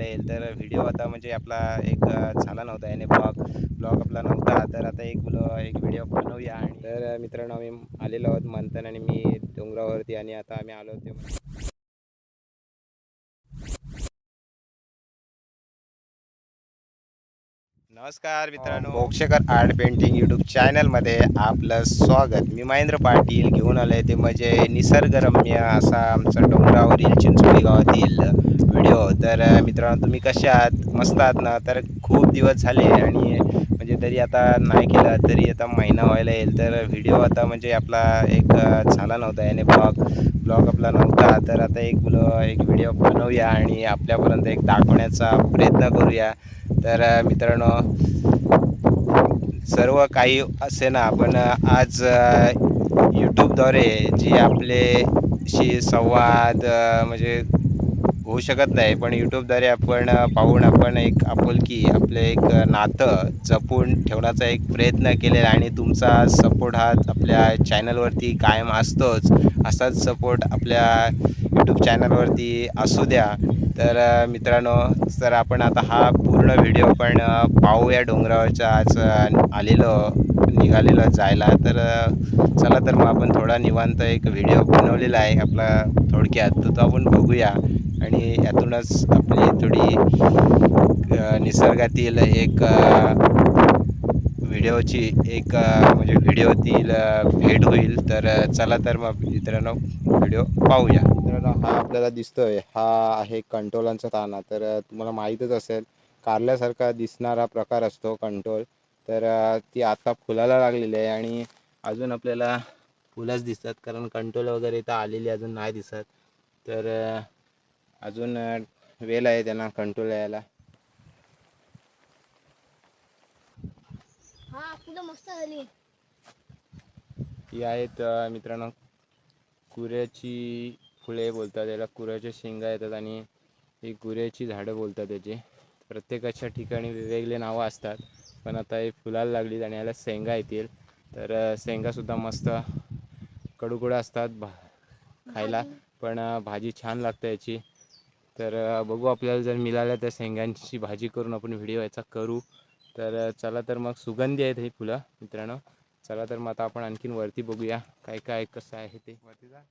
येईल तर व्हिडिओ आता म्हणजे आपला एक झाला नव्हता. याने ब्लॉग ब्लॉग आपला नव्हता. तर आता एक एक व्हिडिओ बनवूया. आणि तर मित्रांनो आम्ही आलेलो आहोत मंथन आणि मी डोंगरावरती आणि आता आम्ही आलो होतो नमस्कार मित्रांनो. मोक्षकर आर्ट पेंटिंग यूट्यूब चॅनलमध्ये आपलं स्वागत. मी महेंद्र पाटील. घेऊन आले ते म्हणजे निसर्गरम्य असा आमचा डोंगरावरील चिंचोळी गावातील तर मित्रांनो तुम्ही कसे आहात? मस्त आहात ना? तर खूप दिवस झाले आणि म्हणजे तरी आता नाही केला तरी आता महिना व्हायला येईल. तर व्हिडिओ आता म्हणजे आपला एक झाला नव्हता. याने ब्लॉग ब्लॉग आपला नव्हता. तर आता एक ब्लॉ एक व्हिडिओ बनवूया आणि आपल्यापर्यंत एक दाखवण्याचा प्रयत्न करूया. तर मित्रांनो सर्व काही असे ना आपण आज यूट्यूबद्वारे जी आपलेशी संवाद म्हणजे होऊ शकत नाही. पण यूट्यूबद्वारे आपण पाहून आपण एक आपुलकी आपले एक नातं जपून ठेवण्याचा एक प्रयत्न केलेला आहे. आणि तुमचा सपोर्ट हा आपल्या चॅनलवरती कायम असतोच. असाच सपोर्ट आपल्या यूट्यूब चॅनलवरती असू द्या. तर मित्रांनो तर आपण आता हा पूर्ण व्हिडिओ पण पाहूया डोंगरावरच्या आज आलेलो निघालेलं जायला. तर चला तर मग आपण थोडा निवांत एक व्हिडिओ बनवलेला आहे आपला थोडक्यात. तर तो आपण बघूया. आणि यातूनच आपली थोडी निसर्गातील एक व्हिडिओची एक म्हणजे व्हिडिओतील भेट होईल. तर चला तर मग मित्रांनो व्हिडिओ पाहूया. मित्रांनो हा आपल्याला दिसतोय. हा आहे कंट्रोलांचा ताना. तर तुम्हाला माहीतच असेल कारल्यासारखा दिसणारा प्रकार असतो कंट्रोल तर ती आता फुलाला लागलेली आहे आणि अजून आपल्याला फुलंच दिसतात. कारण कंट्रोल वगैरे तर आलेली अजून नाही दिसत. तर अजून वेल आहे त्यांना कंटोल यायला. हा फुलं मस्त झाली. ही आहेत मित्रांनो कुऱ्याची फुले बोलतात याला कुऱ्याच्या शेंगा येतात आणि ही कुऱ्याची झाडं बोलतात त्याची. प्रत्येकाच्या ठिकाणी वेगवेगळे नावं असतात. पण आता हे फुलाला लागलीत आणि याला शेंगा येतील. तर शेंगासुद्धा मस्त कडूकडू असतात भा खायला. पण भाजी छान लागते याची. तर बघू आपल्याला जर मिळाल्या त्या शेंगांची भाजी करून आपण व्हिडिओ याचा करू. तर चला तर मग सुगंधी आहेत ही फुलं मित्रांनो. चला तर मग आता आपण आणखीन वरती बघूया काय काय कसं आहे ते. वरती जा.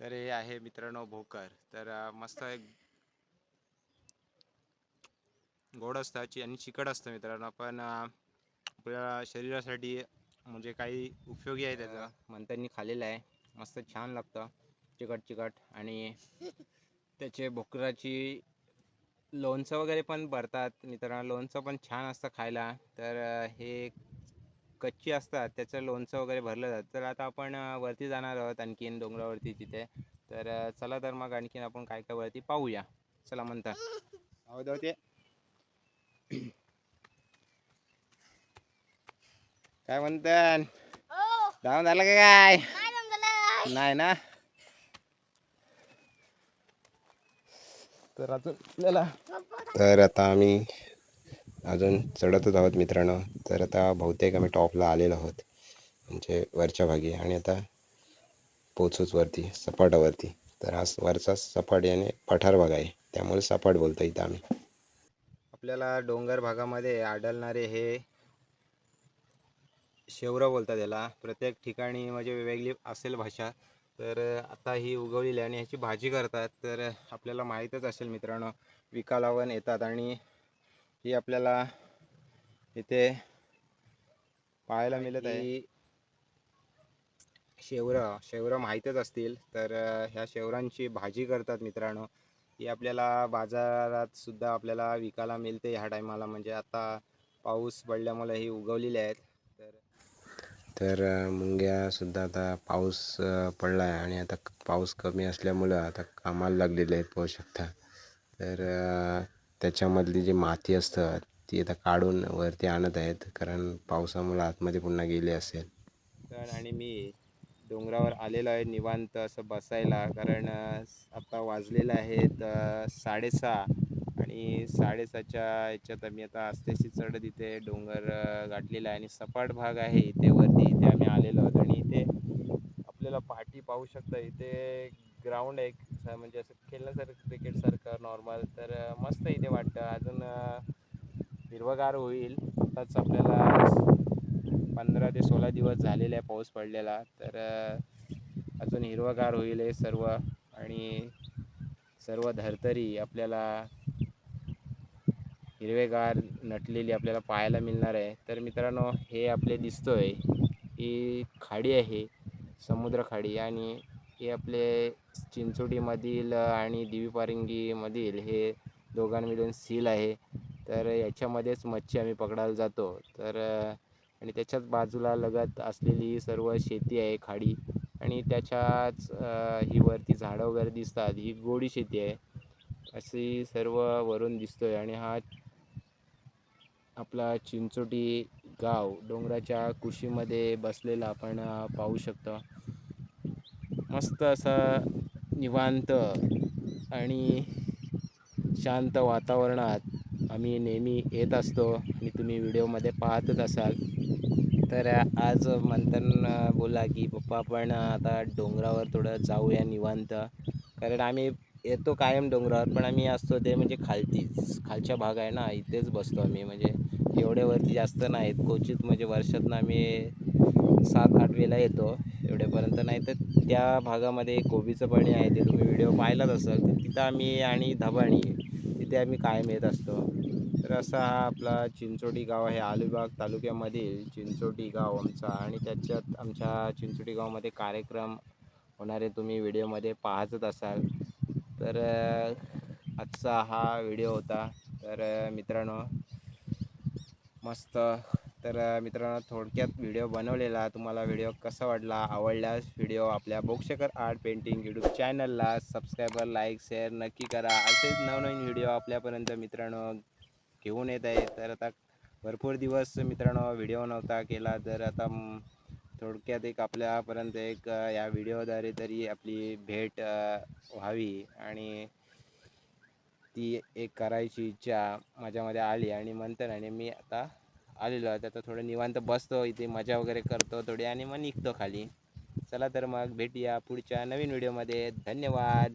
तर हे आहे मित्रांनो भोकर. तर मस्त एक गोड असतं ची- आणि चिकट असतं मित्रांनो. पण आपल्या शरीरासाठी म्हणजे काही उपयोगी आहे त्याचं. म्हणतानी खाल्लेलं आहे. मस्त छान लागतं. चिकट चिकट आणि त्याचे भोकराची लोणचं वगैरे पण भरतात. मित्रांनो लोणचं पण छान असतं खायला. तर हे कच्ची असतात त्याचं लोणचं वगैरे भरलं जातं. तर आता आपण वरती जाणार आहोत आणखीन डोंगरावरती तिथे. तर चला तर मग आणखीन आपण काय काय वरती पाहूया. चला म्हणता. अहो जाऊ ते काय म्हणतात जाऊन झालं का काय? काय जमलं नाही ना? तर अजून आपल्याला तर आता आम्ही अजून चढतच आहोत मित्रांनो. तर आता बहुतेक आम्ही टॉपला आलेलो आहोत म्हणजे वरच्या भागी. आणि आता पोचूच वरती सपाटावरती. तर हा वरचा सपाट याने पठार भाग आहे. त्यामुळे सपाट बोलतो इथं आम्ही. आपल्याला डोंगर भागामध्ये आढळणारे हे शेवरं बोलतात याला. प्रत्येक ठिकाणी म्हणजे वेगवेगळी असेल भाषा. तर आता ही उगवलेली आहे आणि ह्याची भाजी करतात तर आपल्याला माहीतच असेल मित्रांनो विकायला पण येतात आणि ही आपल्याला इथे पाहायला मिळत आहे. शेवरं शेवरं माहीतच असतील तर ह्या शेवरांची भाजी करतात मित्रांनो. ही आपल्याला बाजारात सुद्धा आपल्याला विकायला मिळते ह्या टायमाला म्हणजे आता पाऊस पडल्यामुळे ही उगवलेली आहेत. तर तर मुंग्यासुद्धा आता पाऊस पडला आहे आणि आता पाऊस कमी असल्यामुळं आता कामाला लागलेले आहेत पाहू शकता तर त्याच्यामधली जी माती असतं ती आता काढून वरती आणत आहेत कारण पावसामुळे आतमध्ये पुन्हा गेले असेल. तर आणि मी डोंगरावर आलेलो आहे निवांत असं बसायला कारण आता वाजलेलं आहेत साडेसहा. आणि साडेसातच्या याच्यात आम्ही आता आस्तेशी चढत इथे डोंगर गाठलेला आहे आणि सपाट भाग आहे. इथे वरती इथे आम्ही आलेलो आहोत आणि इथे आपल्याला पाठी पाहू शकता. इथे ग्राउंड आहे एक म्हणजे असं खेळण्यासारखं क्रिकेटसारखं नॉर्मल तर मस्त इथे वाटतं. अजून हिरवगार हिरवंगार होईल. आताच आपल्याला पंधरा ते सोळा दिवस झालेले आहे पाऊस पडलेला. तर अजून हिरवंगार होईल हे सर्व. आणि सर्व धर्तरी आपल्याला हिरवेगार नटलेली आपल्याला पाहायला मिळणार आहे. तर मित्रांनो हे आपले दिसतो आहे ही खाडी आहे समुद्र खाडी आणि हे आपले चिंचोटीमधील आणि दिवीपारंगीमधील हे दोघांमिळून सील आहे. तर याच्यामध्येच मच्छी आम्ही पकडायला जातो. तर आणि त्याच्याच बाजूला लगत असलेली सर्व शेती आहे खाडी. आणि त्याच्याच ही वरती झाडं वगैरे दिसतात. ही गोडी शेती आहे. अशी सर्व वरून दिसतोय. आणि हा आपला चिंचोटी गाव डोंगराच्या कुशीमध्ये बसलेला आपण पाहू शकतो. मस्त असं निवांत आणि शांत वातावरणात आम्ही नेहमी येत असतो आणि तुम्ही व्हिडिओमध्ये पाहतच असाल. तर आज मंथन बोला की पप्पा आपण आता डोंगरावर थोडं जाऊया निवांत. कारण आम्ही येतो कायम डोंगरावर पण आम्ही असतो ते म्हणजे खालतीच खालच्या भाग आहे ना इथेच बसतो आम्ही. म्हणजे एवढे वरती जास्त नाहीत. क्वचित म्हणजे वर्षातनं आम्ही सात आठ वेळेला येतो एवढेपर्यंत. नाही तर त्या भागामध्ये कोबीचं पाणी आहे ते तुम्ही व्हिडिओ पाहिलाच असाल तर तिथं आम्ही आणि धबाणी तिथे आम्ही कायम येत असतो. तर असा हा आपला चिंचोटी गाव आहे. अलिबाग तालुक्यामधील चिंचोटी गाव आमचा. आणि त्याच्यात आमच्या चिंचोटी गावामध्ये कार्यक्रम होणारे तुम्ही व्हिडिओमध्ये पाहतच असाल. तर आजचा हा व्हिडिओ होता. तर मित्रांनो मस्त. तर मित्रांनो थोडक्यात व्हिडिओ बनवलेला. तुम्हाला व्हिडिओ कसा वाटला? आवडल्यास व्हिडिओ आपल्या बोक्षकर आर्ट पेंटिंग यूट्यूब चॅनलला सबस्क्रायबर लाईक शेअर नक्की करा. असेच नवनवीन व्हिडिओ आपल्यापर्यंत मित्रांनो घेऊन येत आहे. तर आता भरपूर दिवस मित्रांनो व्हिडिओ नव्हता केला. तर आता थोडक्यात एक आपल्यापर्यंत एक या व्हिडिओद्वारे तरी आपली भेट व्हावी. आणि ती एक करायची इच्छा माझ्यामध्ये आली आणि नंतर आणि मी आता आलेलो आहे. आता थोडं निवांत बसतो इथे मजा वगैरे करतो थोडी आणि मग निघतो खाली. चला तर मग भेटूया पुढच्या नवीन व्हिडिओमध्ये. धन्यवाद.